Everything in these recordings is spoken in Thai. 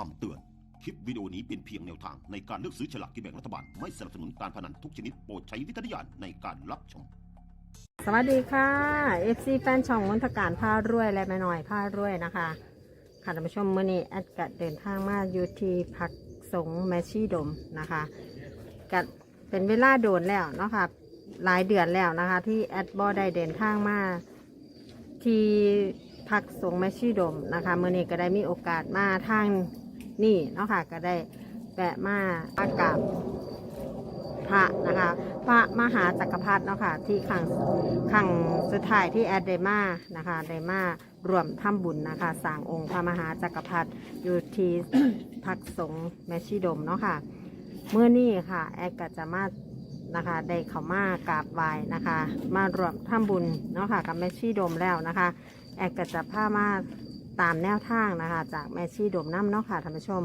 คำเตือน คลิปวิดีโอนี้เป็นเพียงแนวทางในการเลือกซื้อฉลากกินแบ่งรัฐบาล ไม่สนับสนุนการพนันทุกชนิดโปรดใช้วิจารณญาณในการรับชม สวัสดีค่ะ FC แฟนช่องมนทการผ้ารวยและแม่น้อยผ้ารวยนะคะ ค่ะท่านผู้ชมเมื่อนี้แอดกัดเดินทางมาอยู่ที่พักสงฆ์แมชี่ดมนะคะกัดเป็นเวลาโดนแล้วเนาะค่ะหลายเดือนแล้วนะคะ ที่แอดบอได้เดินทางมาที่พักสงฆ์แมชี่ดมนะคะเมื่อนี้ก็ได้มีโอกาสมาทาง นี่เนาะค่ะก็ได้แวะมาอากาบพระนะคะพระมหาจักรพรรดิเนาะค่ะที่ขังขังสุดท้ายที่แอดเดมานะคะเดมารวมทำบุญนะคะสร้างองค์พระมหาจักรพรรดิอยู่ที่พักสงฆ์แมชิดมเนาะค่ะเมื่อนี้ค่ะ แอดก็จะมานะคะได้เข้ามากราบไหว้นะคะ มารวมทำบุญเนาะค่ะกับแมชีดมแล้วนะคะ แอดก็จะพามา ตามแนวทางนะคะ จากแมชีดมน้ำเนาะค่ะท่านผู้ชม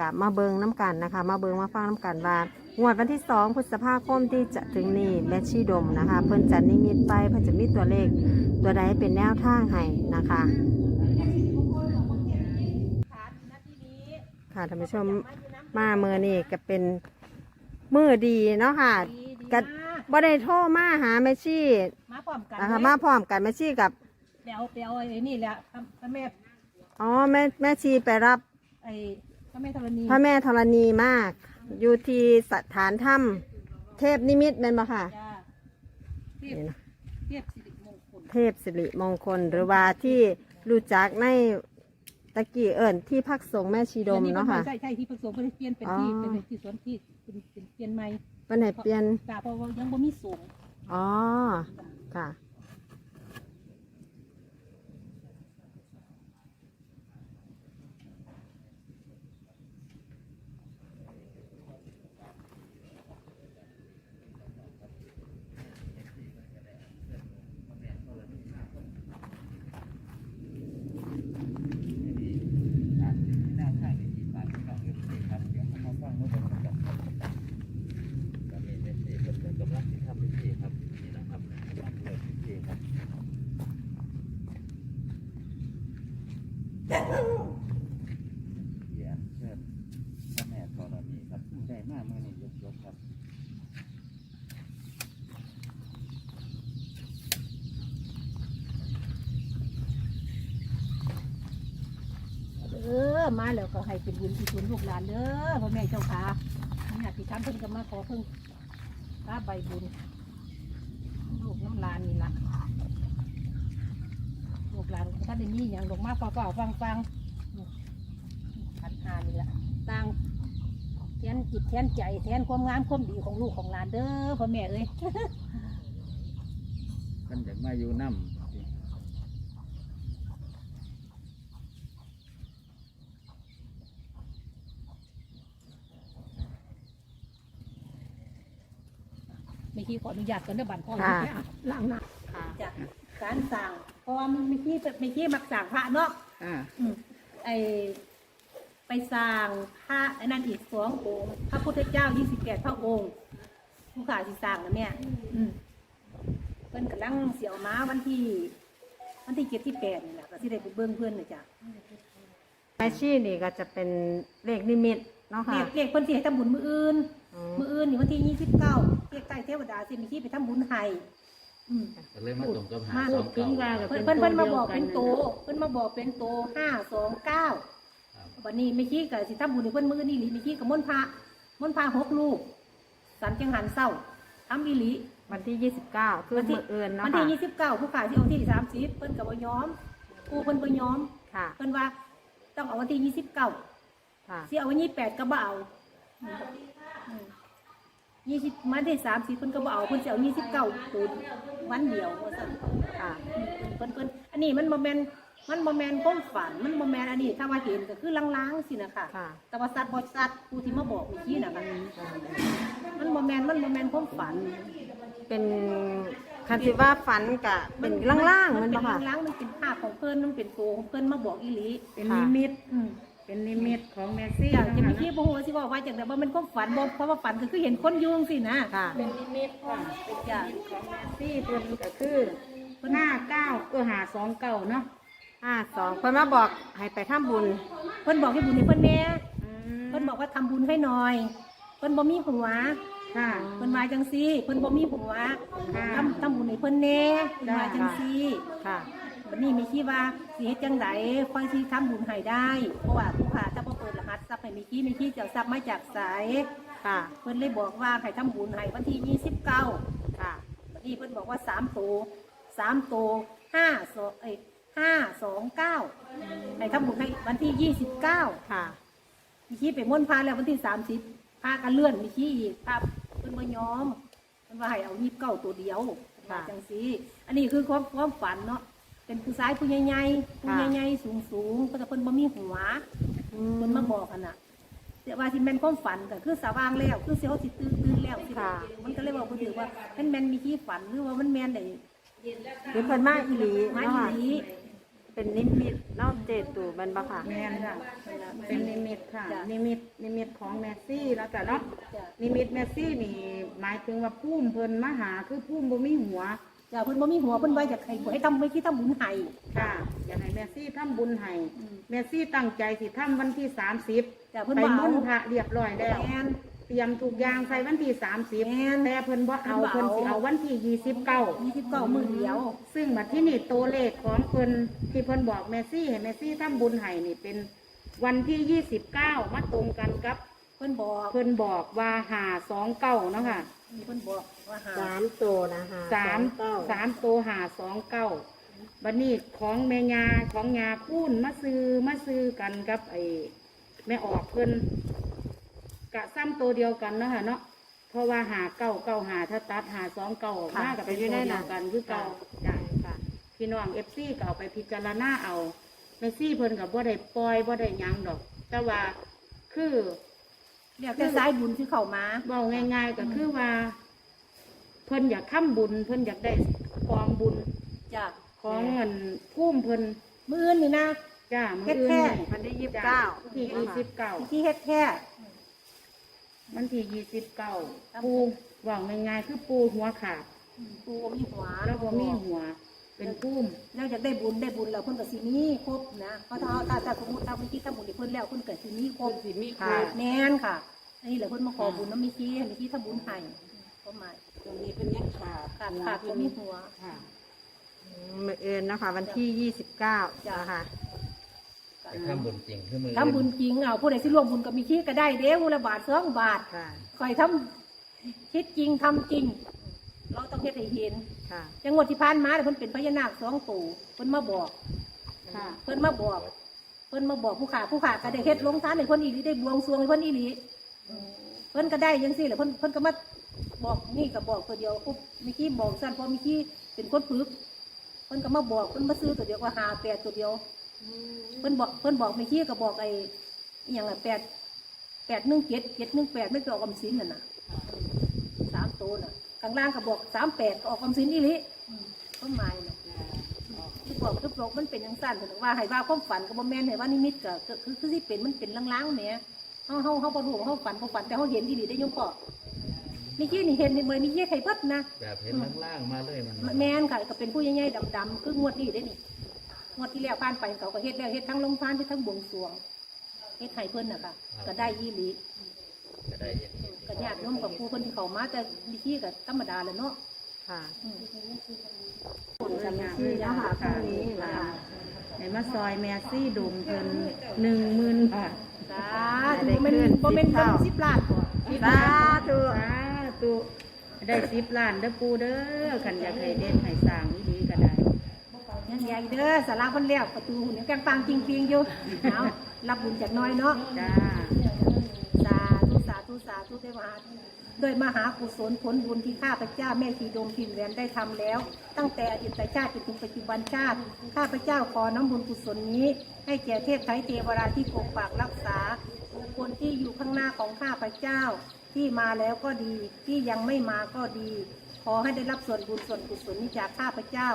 กับมาเบิงน้ำกันนะคะ มาเบิงมาฟังน้ำกันว่างวดวันที่สองพฤษภาคมที่จะถึงนี้แมชชีดมนะคะ เพิ่นจะนิมิตไปเพิ่นจะมีตัวเลขตัวใดเป็นแนวทางให้นะคะค่ะท่านผู้ชมมาเมื่อนี่ก็เป็นมือดีเนาะค่ะก็บ่ได้โทรมาหาแมชชีมาพร้อมกันนะคะมาพร้อมกันแมชชีกับเดี๋ยวเดี๋ยวไอ้นี่แหละพระแม่ อ๋อแม่แม่ชีไปรับไอ้พระแม่ธรณีพระแม่ธรณีมาก อยู่ที่สถานถ้ำเทพนิมิตเป็นบ่ค่ะ จ้าเทียบนี่นะ เทียบสิริมงคลเทพสิริมงคลหรือว่าที่รู้จักในตะกี้เอิญที่พักสงฆ์แม่ชีดมเนาะค่ะ ใช่ใช่ที่ผสมเพื่อเปลี่ยนเป็นอ๋อที่เป็นที่สวนที่เป็นเป็นเปลี่ยนใหม่เป็นไหนเปลี่ยนจ้าเพราะว่ายังบ่มีสูงอ๋อค่ะ เสียเชิญพระแม่ธรณีครับผู้ได้มากเมื่อนี้ยกยกครับเออมาแล้วก็ให้เป็นบุญที่คุณลูกหลานเด้อพ่อแม่เจ้าค่ะนี่ที่ทำเพิ่นก็มาขอเพิ่งพระใบบุญลูกน้ำลานนี่ละ กหลานท่านได้มีอย่างลงมาเปล่าๆฟังๆขันหานี่ล่ะต่างแทนจิตแทนใจแทนความงามความดีของลูกของหลานเด้อพ่อแม่เอ้ยท่านอยากมาอยู่น้ำไม่ขี้ขออนุญาตกันเด้อบันพ่อค่ะแม่ล้างหน้าค่ะจากการสั่ง เพราะว่ามันไม่ขี้ไม่ขี้มักสั่งพระเนาะอ่าอืมไอไปสร้างพระไอ้นั่นอีกสององค์พระพุทธเจ้ายี่สิบแปดพระองค์ผู้ขาสิสร้างนะเนี่ยอืมเพิ่นกำลังเสียวม้าวันที่ วันที่เจ็ดที่แปดนี่แหละก็สิได้ไปเบิ้งเพื่อนนะจ๊ะแม่ชีนี่ก็จะเป็นเลขนิมิตเนาะเรีค่ะยกเรียกเพิ่นสิให้ทำบุญมื้ออื่นอืมมื้ออื่นนี่วันที่ยี่สิบเก้าเรียกใกล้เทวดาสิมีที่ไปทำบุญให้ อืมก็เลยมาตรงกับหามาสองเก่าเพิ่นเพิ่นเพิ่นมาบอกเป็นโตเพิ่นมาบอกเป็นโตห้าสองเก้าครับวันนี้ไม่ขี้กับสิทำบุญในเพิ่นมือนี่หลีไม่ขี้กับมนต์พระมนต์พระหกลูก สันจังหันเศร้าทำอีหลีวันที่29คือมืออื่นเนาะวันค่ะที่ยี่สิบเก้าผู้ขายที่เอาที่สามสิบเพิ่นกับว่ายอมกูเพิ่นบ่ยอมค่ะเพิ่นว่าต้องเอาวันที่ยี่สิบเก้าค่ะสิเอาวันยี่แปดก็บ่เอา ยี่สิบวันที่สามสิบเพิ่นก็บ่เอาเพิ่นสิเอายี่สิบเก้าตูนวันเดียวว่าซั่นค่ะเพิ่นเพิ่นอันนี้มันโมเมนมันโมเมนความฝันมันโมเมนอันนี้ถ้าว่าเห็นก็คือล้างๆสินะคะค่ะ แต่ว่าสัตว์บอสัตว์ผู้ที่มาบอกเมื่อกี้นะคะมันโมเมนมันโมเมนความฝัน เป็นคันที่ว่าฝันกะเป็นล่างๆมัมันนเป็บ่นค่ะล่างๆมันเป็นภาพของเพิ่นมันเป็นตัวของเพิ่นมาบอกอีหลีเป็นค่ะนิมิต อืม เป็นนิมิตของแมซี่อยากจะเนาะมีค่ะที่บ่ฮู้สิว่าว่าจังได๋ว่ามันความฝันบ่เพราะว่าฝันก็คือเห็นคนอยุ่จังสินะค่ะ เป็นนิมิตค่ะเป็นจ้ะของแมซี่เพิ่นก็คือห้าเก้าเออหาสองเก้าเนาะห้าสองเพิ่นมาบอกให้ไปทำบุญ เพิ่นบอกให้บุญให้เพิ่นแน่อืมเพิ่นบอกว่าทำบุญให้หน่อย เพิ่นบ่มีหัวค่ะเพิ่นว่าจังซี่เพิ่นบ่มีหัวค่ะทำทำบุญให้เพิ่นแน่เพิ่นว่าจังซี่ค่ะ บัดนี้มีคิดว่าสิเฮ็ดจังไดค่อยสิทำบุญให้ได้ เพราะว่าผู้ค้าถ้าบ่เปิดรหัสทรัพย์ให้มีคิดมีคิดจะเอาทรัพย์มาจากไสค่ะ เพิ่นเลยบอกว่าให้ทำบุญให้วันที่29ค่ะบัดนี้เพิ่นบอกว่า3โต3โต5 2เอ้ย5 2 9ให้ทำบุญให้วันที่ 29 ค่ะ มีขี้ไปม่วนพาแล้ววันที่สามสิบพากันเลื่อนมีขี้อีกพาเพิ่นมายอมเพิ่นว่าให้เอายีบเก้าตัวเดียวค่ะจังสีอันนี้คือความความฝันเนาะ เป็นผู้ชายผู้ใหญ่ๆผู้ค่ะใหญ่ๆสูงสูงๆก็จะเพิ่นบ่มีหัวเพิ่นมาบอกกันน่ะแต่ว่าที่แม่นความฝันก็คือสว่างแล้วคือสิเฮาสิตื่นตื่นแล้วสิค่ะ มันก็เลยบอกบ่ถือว่ามันแม่นมีขี้ฝันหรือว่ามันแม่นได้หรือเพิ่นมาอีหลีมาเนาะอีค่ะหลีเป็นนิมิตเนาะเจตูแมันบ่ค่ะ แม่นค่ะนั่นล่ะ เป็นนิมิตค่ะจ้ะนิมิต นิมิตของแมซี่แล้วจ้ะเนาะ จ้ะนิมิตแมซี่นี่หมายถึงว่าพุ่มเพิ่นมาหาคือพุ่มบ่มีหัว จ้ะเพิ่นบ่มีหัวเพิ่นว่าอยากให้บ่ให้ทำไม่คิดทำบุญให้ค่ะ อยากให้แมซี่ทำบุญให้อืมแมซี่ตั้งใจสิทำวันที่30จ้ะเพิ่นไปบ่เอามุ่นพระเรียบร้อยแล้ว แม่น เตรียมทุกอย่างใส่วันที่30แม่น แต่เพิ่นบ่เอาเพิ่เพิ่นนบ่เอาสิเอาวันที่ยี่สิบเก้ามือเดียว29ซึ่งบัดที่นี่ตัวเลขของเพิ่นที่เพิ่นบอกแมซี่ให้แมซี่ทำบุญให้นี่เป็นวันที่ 29 มาตรงกันกับ เพิ่นบอกเพิ่นบอกว่าหาสองเก้าเนาะค่ะ เพิ่นบอกว่าหาสามตัวนะคะสามเก้าสามตัวหาสองเก้าบัดนี้ของแม่ยาของยาคูนมาซื้อมาซื้อกันกับไอ้แม่ออกเพิ่นกะซ้ำตัวเดียวกันเนาะค่ะเนาะเพราะว่าหาเก้าเก้าหาถ้าตัดหาสองเก้าออกมากับเป็นตัวเดียวกันคือเก่าจ้ะค่ะพี่น้องเอฟซีก็เอาไปพิจารณาเอาแม่ซี่เพิ่นกับบ่ได้ปล่อยบ่ได้หยังดอก แต่ว่าคือ เรียกแต่สายบุญที่เข้ามาเบาง่าย ๆ ก็คือว่า เพิ่นอยากทำบุญ เพิ่นอยากได้กองบุญจ้ะของเงินพุ่มเพิ่นมื้ออื่นนี่นะจ้ามืเฮ็อดอื่นแค่นี่วันที่ยี่สิบเก้าที่ยี่สิบเก้าที่เฮ็ดแค่มันที่ยี่สิบเก้าปูเว่าง่ายๆคือปูหัวขาดปูบ่มีหัวแล้วก็มีหัว เป็นพุ่มแล้วอยากได้บุญได้บุญแล้วเพิ่นก็สิมีครบนะเพราะถ้าถ้าถ้าสมมุติถ้าเพิ่นคิดทำบุญให้เพิ่นแล้วเพิ่นก็สิมีครบสิมีค่ะแม่นค่ะอันนี้แหละเพิ่นมาขอบุญน้ำมีขี้ให้มีขี้ทำบุญให้ก็หมายตรงนี้เป็นยังขาดขาดขาดบ่มีหัวค่ะมือเอินนะคะวันที่ยี่สิบเก้าจ้ะนะคะไปทำบุญจริงคือมือทำบุญจริงเอาผู้ใดสิร่วมบุญกับมีขี้ก็ได้เด้ผู้ละบาทสองบาทค่ะคอยทำคิดจริงทำจริง เราต้องเฮ็ดให้เห็นค่ะ จังหวัดที่ผ่านมาเนี่ยเพิ่นเป็นพญานาคสองตัวเพิ่นมาบอกค่ะ เพิ่นมาบอก เพิ่นมาบอกผู้ขาผู้ขาก็ได้เฮ็ดลงทานให้เพิ่นอีหลีได้บวงสรวงให้เพิ่นอีหลีเพิ่นก็ได้จังซี่แหละเพิ่นเพิ่นก็มาบอกนี่ก็บอกตัวเดียวปุ๊บมีกี้บอกสั้นเพราะมีกี้เป็นคนฝึกเพิ่นก็มาบอกเพิ่นมาซื้อตัวเดียวก็หาแปดตัวเดียวเพิ่นบอกเพิ่นบอกมีกี้ก็บอกไอ้อหย่างละแปดแปดหนึ่งเจ็ดเจ็ดหนึ่งแปดไม่ไปออกกำสินน่ะนะสามตัวน่ะ ข้างล่างก็บอกสามแปดก็ออกกำสินอีหลีต้นไม้น่ะที่บอกคือบอกมันเป็นยังสั้นถึงว่าให้ว่าความฝันกับบ่แม่นให้ว่านิมิตก็ก็คือคือที่เป็นมันเป็นลางๆแหมเฮาเฮาเฮาบ่รู้ว่าเฮาฝันบ่ฝันแต่เฮาเห็นอีหลีได้ยมพ่อมีกี้นี่เห็นนี่บ่มีกี้ไข่เบิดนะแบบเห็นล่างๆมาเลยมันแม่นค่ะก็เป็นผู้ใหญ่ๆดำๆคืองวดนี้ได้นี่งวดที่แล้วผ่านไปเขาก็เฮ็ดแล้วเฮ็ดทั้งลงทานเฮ็ดทั้งบวงสรวงเฮ็ดให้เพิ่นน่ะค่ะก็ได้อีหลีจะได้เห็นก็ญาติโยมกับผู้เพิ่นที่เข้ามาแต่มีกี้ก็ธรรมดาแหละเนาะค่ะอืมผลงานที่นะคะพรุ่งนี้นะคะให้มาซอยแมซี่ดมเพิ่นหนึ่งหมื่นบาทสาธุบ่แม่นบ่แม่นเงิน10ล้านบ่สาธุสาธุได้สิบล้านเด้อปูเด้อขันอยากให้เด่นให้สร้างอีดีก็ได้ ยังใหญ่เด้อสาราเพิ่นแล้วประตูหุ่นยังกลางปังจริงๆอยู่เอารับบุญจากน้อยเนาะ จ้าสา ธุสาธุสาธุได้มาโดยมหากุศลผลบุญที่ข้าพเจ้าแม่ชีดมพิมแหวนได้ทำแล้ว ตั้งแต่อดีตชาติจนถึงปัจจุบันชาติ ข้าพเจ้าขอน้ำบุญกุศลนี้ ให้แก่เทพไทยเทวราที่ปกปักรักษาบุคคลที่อยู่ข้างหน้าของข้าพเจ้า ที่มาแล้วก็ดีที่ยังไม่มาก็ดี ขอให้ได้รับส่วนบุญส่วนกุศลนี้จากข้าพเจ้า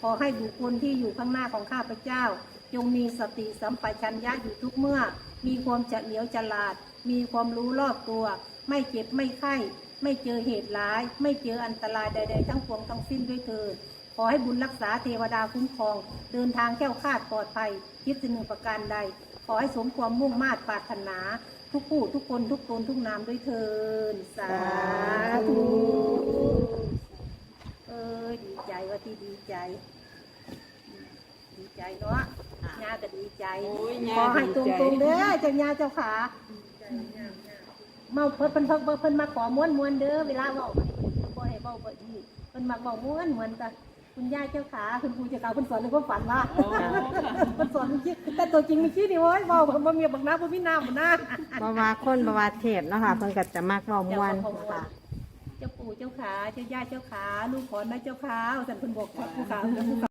ขอให้บุคคลที่อยู่ข้างหน้าของข้าพเจ้า จงมีสติสัมปชัญญะอยู่ทุกเมื่อ มีความเฉลียวฉลาด มีความรู้รอบตัว ไม่เจ็บไม่ไข้ ไม่เจอเหตุร้าย ไม่เจออันตรายใด ๆ ทั้งปวงทั้งสิ้นด้วยเถิดขอให้บุญรักษาเทวดาคุ้มครอง เดินทางแก้วคาดปลอดภัยคิดสิ่งหนึ่งประการใด ขอให้สมความมุ่งมาตรปรารถนา ทุกผู้ทุกคนทุกตนทุกนามด้วยเทินสาธุเอ้ยดีใจว่าที่ดีใจ ใจเนาะญาก็ดีใจขอให้ตรงตรงๆเด้อเจ้าญาเจ้าขาเมาเพิ่นเพิ่นเพิ่นเพิ่นมาขอม้วนม้วนๆเด้อเวลาเว้าบ่ให้เว้าบ่ดีเพิ่นมักเว้าม้วนม้วนๆแต่คุณย่าเจ้าขาคุณครูเจ้าขาเพิ่นสอนในความฝันว่าเพิ่นสอนคิดแต่ตัวจริงไม่คิดนี่โว้ยเว้าบ่มีบักน้ำบ่มีน้ำบ่น้าบาวาคนบาวาเทพเนาะค่ะเพิ่นก็จะมักเว้ามวนค่ะเจ้าปู่เจ้าขาเจ้าย่าเจ้าขาลูกขอนะเจ้าขาสันเพิ่นบอกผู้ขาผู้ขา